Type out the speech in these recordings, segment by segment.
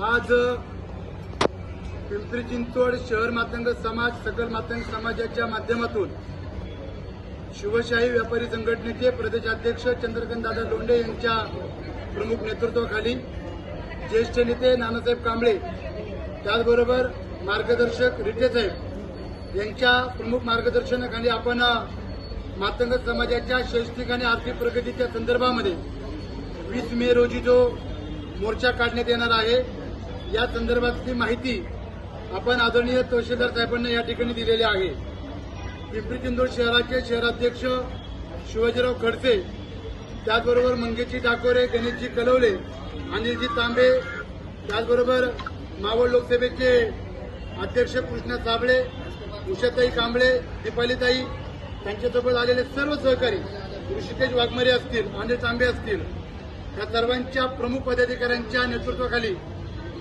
आज पिंपरी चिंचवड शहर मातंग समाज सकल मातंग समाजाच्या माध्यमातून शिवशाही व्यापारी संघटनेचे प्रदेशाध्यक्ष चंद्रकांत दादा लोंढे यांच्या प्रमुख नेतृत्वाखाली ज्येष्ठ नेते नानासाहेब कांबळे त्याचबरोबर मार्गदर्शक रिटे साहेब यांच्या प्रमुख मार्गदर्शनाखाली आपण मातंग समाजाच्या शैक्षणिक आणि आर्थिक प्रगतीच्या संदर्भामध्ये वीस मे रोजी जो मोर्चा काढण्यात येणार आहे या संदर्भातली माहिती आपण आदरणीय तहसीलदार साहेबांना या ठिकाणी दिलेली आहे. पिंपरी चिंचवड शहराचे शहराध्यक्ष शिवाजीराव खडसे त्याचबरोबर मंगेशजी डाकोरे गणेशजी कलवले अनिलजी तांबे त्याचबरोबर मावळ लोकसभेचे अध्यक्ष कृष्णा साबळे उषाताई कांबळे दीपालीताई त्यांच्यासोबत आलेले सर्व सहकारी ऋषिकेश वाघमारे असतील अनिल तांबे असतील या सर्वांच्या प्रमुख पदाधिकाऱ्यांच्या नेतृत्वाखाली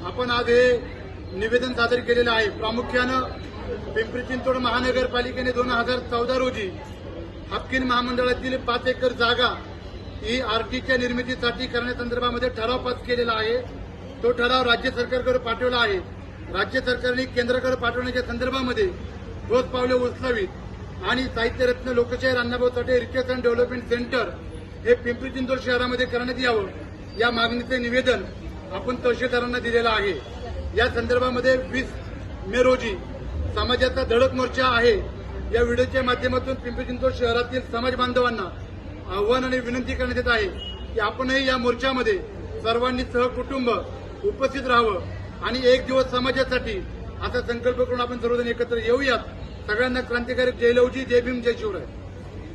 आपण आज हे निवेदन सादर केलेलं आहे. प्रामुख्यानं पिंपरी चिंचवड महानगरपालिकेने दोन हजार चौदा रोजी हापकीन महामंडळातील पाच एकर जागा ही आरटीच्या निर्मितीसाठी करण्यासंदर्भामध्ये ठराव पास केलेला आहे. तो ठराव राज्य सरकारकडे पाठवला आहे. राज्य सरकारने केंद्राकडे पाठवण्याच्या संदर्भामध्ये ठोस पावले उचलावीत आणि Sahityaratna Lokshahir Annabhau Sathe research and development centre हे पिंपरी चिंचवड शहरामध्ये करण्यात यावं या मागणीचे निवेदन आपण तहसीलदारांना दिलेलं आहे. या संदर्भामध्ये वीस मे रोजी समाजाचा धडक मोर्चा आहे. या व्हिडिओच्या माध्यमातून पिंपरी चिंचवड शहरातील समाज बांधवांना आव्हान आणि विनंती करण्यात येत आहे की आपणही या मोर्चामध्ये सर्वांनी सहकुटुंब उपस्थित राहावं आणि एक दिवस समाजासाठी असा संकल्प करून आपण सर्वजण एकत्र येऊयात. सगळ्यांना क्रांतिकारी जय लवजी जय भीम जय शिवराय.